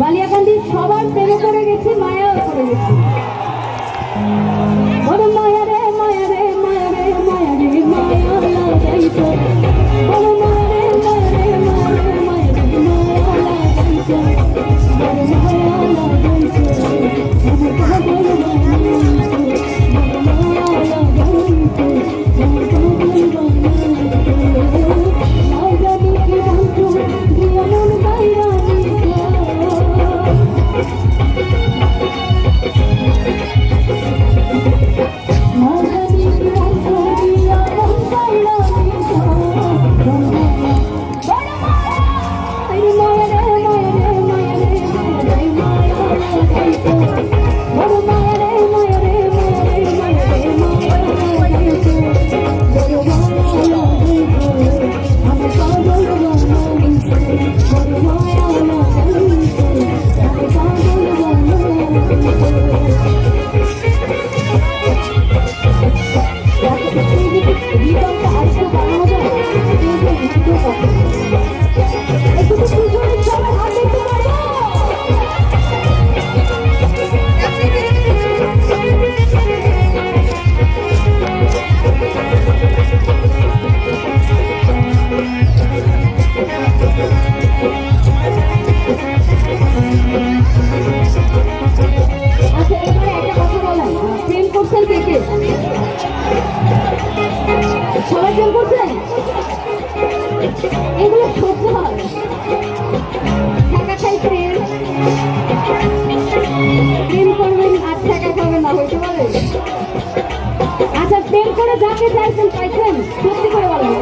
বালিয়াকান্দি সবার প্রেমে পড়ে গেছে মায়াও পড়ে গেছে। Yeah. আচ্ছা প্রেম করে যাকে চাইছেন, পাইছেন, সত্যি করে বলেন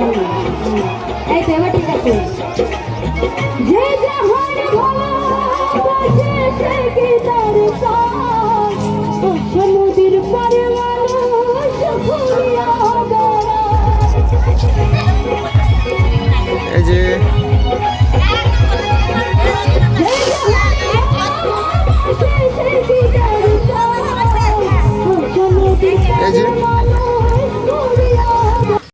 এই তো, এবার ঠিক আছে। যে যা হয় না ভালো